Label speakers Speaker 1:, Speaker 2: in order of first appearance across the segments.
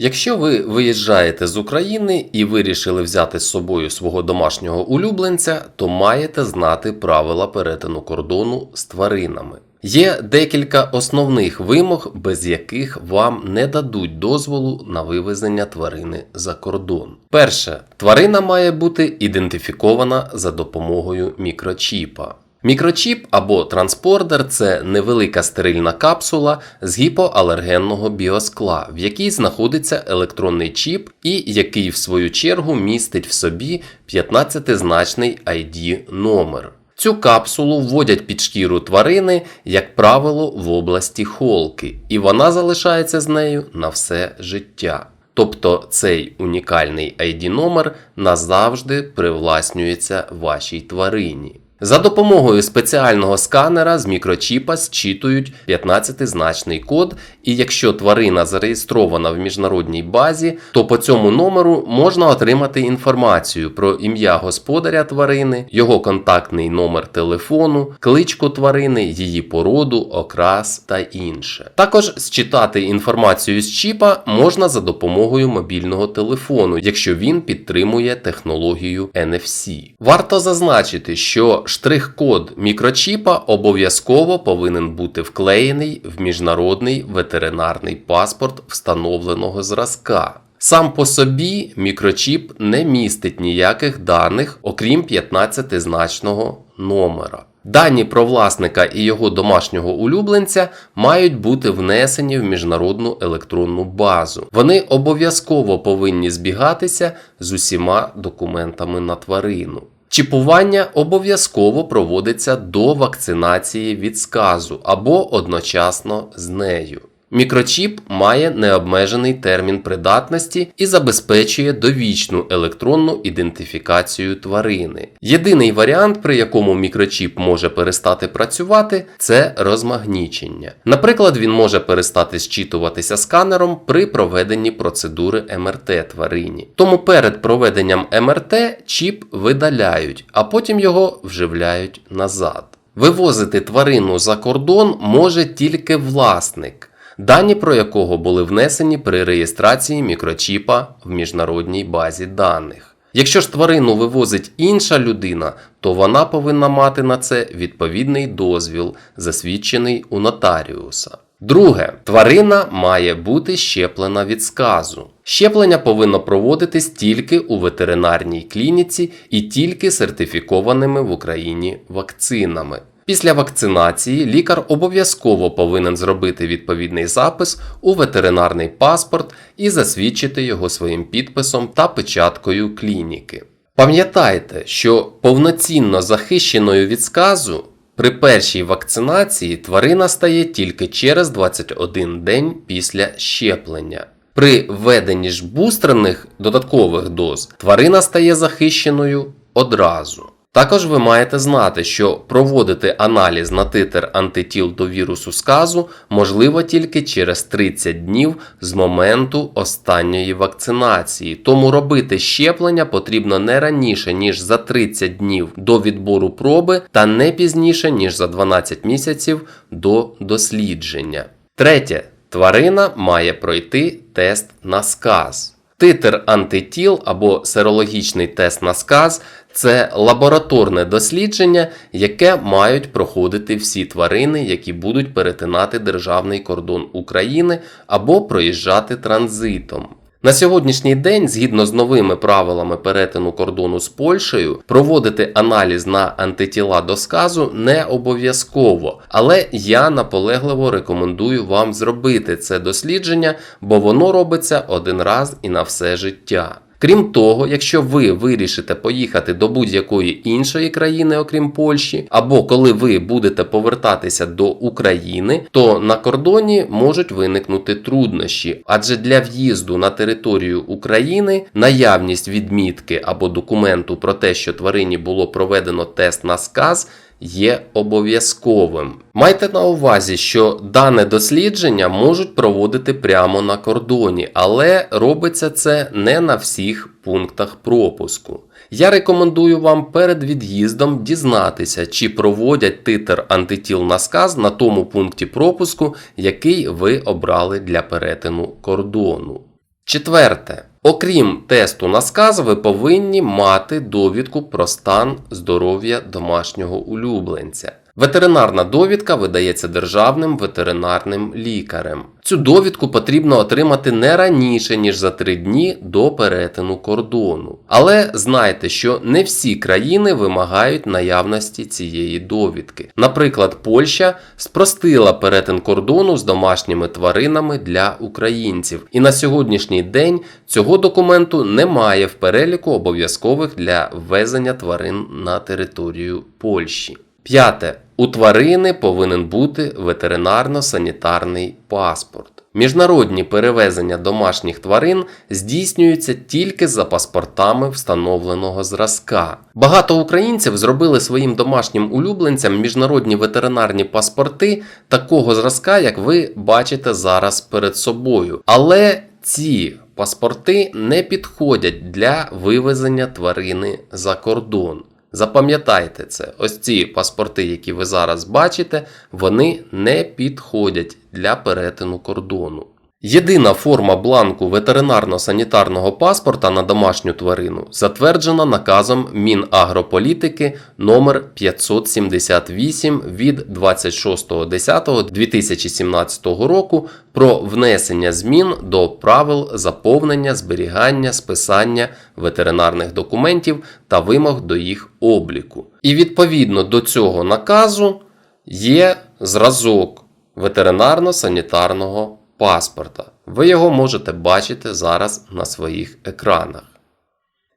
Speaker 1: Якщо ви виїжджаєте з України і вирішили взяти з собою свого домашнього улюбленця, то маєте знати правила перетину кордону з тваринами. Є декілька основних вимог, без яких вам не дадуть дозволу на вивезення тварини за кордон. Перше, тварина має бути ідентифікована за допомогою мікрочіпа. Мікрочіп або транспордер це невелика стерильна капсула з гіпоалергенного біоскла, в якій знаходиться електронний чіп і який в свою чергу містить в собі 15-значний ID номер. Цю капсулу вводять під шкіру тварини, як правило, в області холки, і вона залишається з нею на все життя. Тобто цей унікальний ID номер назавжди привласнюється вашій тварині. За допомогою спеціального сканера з мікрочіпа зчитують 15-значний код, і якщо тварина зареєстрована в міжнародній базі, то по цьому номеру можна отримати інформацію про ім'я господаря тварини, його контактний номер телефону, кличку тварини, її породу, окрас та інше. Також зчитати інформацію з чіпа можна за допомогою мобільного телефону, якщо він підтримує технологію NFC. Варто зазначити, що штрих-код мікрочіпа обов'язково повинен бути вклеєний в міжнародний ветеринарний паспорт встановленого зразка. Сам по собі мікрочіп не містить ніяких даних, окрім 15-значного номера. Дані про власника і його домашнього улюбленця мають бути внесені в міжнародну електронну базу. Вони обов'язково повинні збігатися з усіма документами на тварину. Чіпування обов'язково проводиться до вакцинації від сказу або одночасно з нею. Мікрочіп має необмежений термін придатності і забезпечує довічну електронну ідентифікацію тварини. Єдиний варіант, при якому мікрочіп може перестати працювати, це розмагнічення. Наприклад, він може перестати зчитуватися сканером при проведенні процедури МРТ тварині. Тому перед проведенням МРТ чіп видаляють, а потім його вживляють назад. Вивозити тварину за кордон може тільки власник дані про якого були внесені при реєстрації мікрочіпа в міжнародній базі даних. Якщо ж тварину вивозить інша людина, то вона повинна мати на це відповідний дозвіл, засвідчений у нотаріуса. Друге, тварина має бути щеплена від сказу. Щеплення повинно проводитись тільки у ветеринарній клініці і тільки сертифікованими в Україні вакцинами. Після вакцинації лікар обов'язково повинен зробити відповідний запис у ветеринарний паспорт і засвідчити його своїм підписом та печаткою клініки. Пам'ятайте, що повноцінно захищеною від сказу при першій вакцинації тварина стає тільки через 21 день після щеплення. При введенні ж бустерних додаткових доз тварина стає захищеною одразу. Також ви маєте знати, що проводити аналіз на титр антитіл до вірусу сказу можливо тільки через 30 днів з моменту останньої вакцинації. Тому робити щеплення потрібно не раніше, ніж за 30 днів до відбору проби та не пізніше, ніж за 12 місяців до дослідження. Третє. Тварина має пройти тест на сказ. Титр антитіл або серологічний тест на сказ це лабораторне дослідження, яке мають проходити всі тварини, які будуть перетинати державний кордон України або проїжджати транзитом. На сьогоднішній день, згідно з новими правилами перетину кордону з Польщею, проводити аналіз на антитіла до сказу не обов'язково, але я наполегливо рекомендую вам зробити це дослідження, бо воно робиться один раз і на все життя. Крім того, якщо ви вирішите поїхати до будь-якої іншої країни, окрім Польщі, або коли ви будете повертатися до України, то на кордоні можуть виникнути труднощі, адже для в'їзду на територію України наявність відмітки або документу про те, що тварині було проведено тест на сказ є обов'язковим. Майте на увазі, що дане дослідження можуть проводити прямо на кордоні, але робиться це не на всіх пунктах пропуску. Я рекомендую вам перед від'їздом дізнатися, чи проводять титр антитіл на сказ на тому пункті пропуску, який ви обрали для перетину кордону. Четверте. Окрім тесту на сказ, ви повинні мати довідку про стан здоров'я домашнього улюбленця. Ветеринарна довідка видається державним ветеринарним лікарем. Цю довідку потрібно отримати не раніше, ніж за три дні до перетину кордону. Але знайте, що не всі країни вимагають наявності цієї довідки. Наприклад, Польща спростила перетин кордону з домашніми тваринами для українців, і на сьогоднішній день цього документу немає в переліку обов'язкових для ввезення тварин на територію Польщі. П'яте. У тварини повинен бути ветеринарно-санітарний паспорт. Міжнародні перевезення домашніх тварин здійснюються тільки за паспортами встановленого зразка. Багато українців зробили своїм домашнім улюбленцям міжнародні ветеринарні паспорти такого зразка, як ви бачите зараз перед собою. Але ці паспорти не підходять для вивезення тварини за кордон. Запам'ятайте це, ось ці паспорти, які ви зараз бачите, вони не підходять для перетину кордону. Єдина форма бланку ветеринарно-санітарного паспорта на домашню тварину затверджена наказом Мінагрополітики номер 578 від 26.10.2017 року про внесення змін до правил заповнення, зберігання, списання ветеринарних документів та вимог до їх обліку. І відповідно до цього наказу є зразок ветеринарно-санітарного паспорта. Ви його можете бачити зараз на своїх екранах.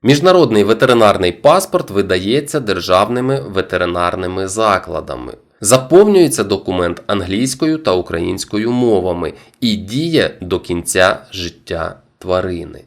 Speaker 1: Міжнародний ветеринарний паспорт видається державними ветеринарними закладами. Заповнюється документ англійською та українською мовами і діє до кінця життя тварини.